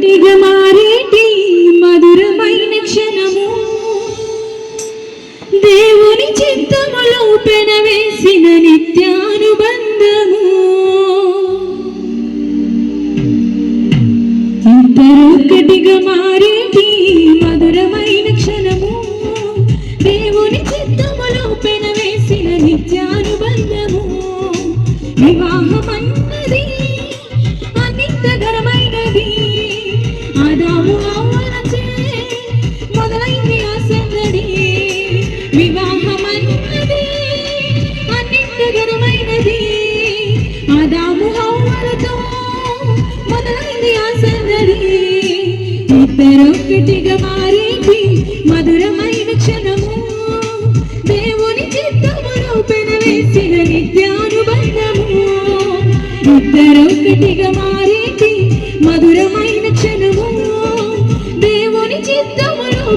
దిగమారేటి మధురమైన క్షణము. దేవుని చిత్తములో పెనవేసిన నిత్యానుబంధము. ఇద్దరొక్కటిగా మారేటి మధురమైన క్షణము. దేవుని చిత్తములో పెనవేసిన నిత్యానుబంధము. వివాహమన్నది అనిత్యకరమైనది ఆదాము అవ్వలతో మొదలైంది ఆ సందడి. ఇద్దరొక్కటిగా మారేటి మధురమైన క్షణము. దేవుని చిత్తములో పెనవేసిన నిత్యానుబంధము. ఇద్దరొక్కటిగా మారేటి మధురమైన క్షణము. దేవుని చిత్తములో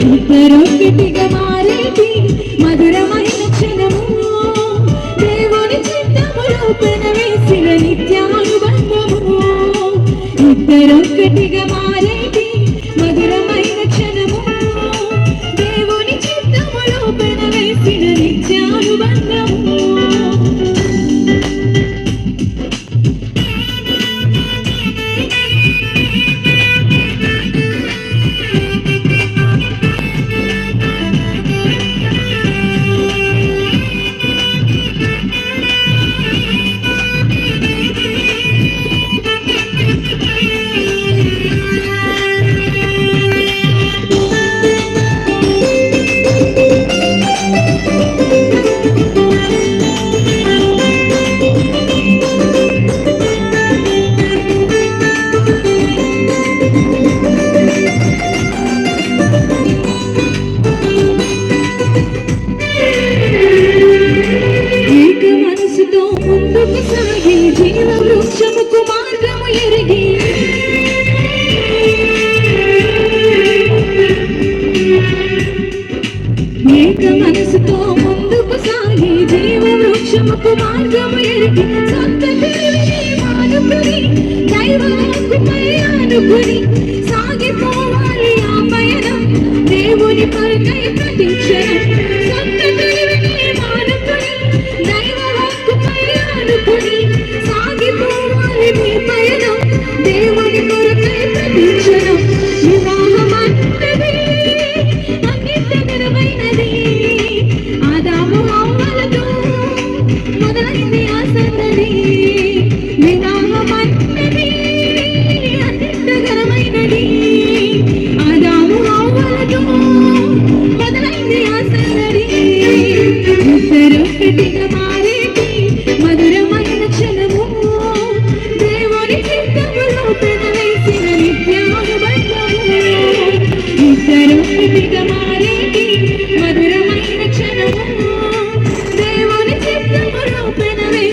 ఇద్దరొక్కటిగా మారేటి మధురమైన క్షణము. దేవుని చిత్తములో పెనవేసిన నిత్యానుబంధము మార్గము ఎరిగి. ఏక మనసుతో ముందుకు సాగి జీవ వృక్షముకు మార్గము ఎరిగి. సొంత తెలివిని మానుకుని దైవాకుపై సాగిపోవాలి ఆ పయనం. దేవుని కొరకై ప్రతిక్షణం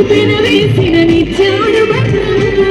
చిత్తములో పెనవేసిన నిత్యానుబంధము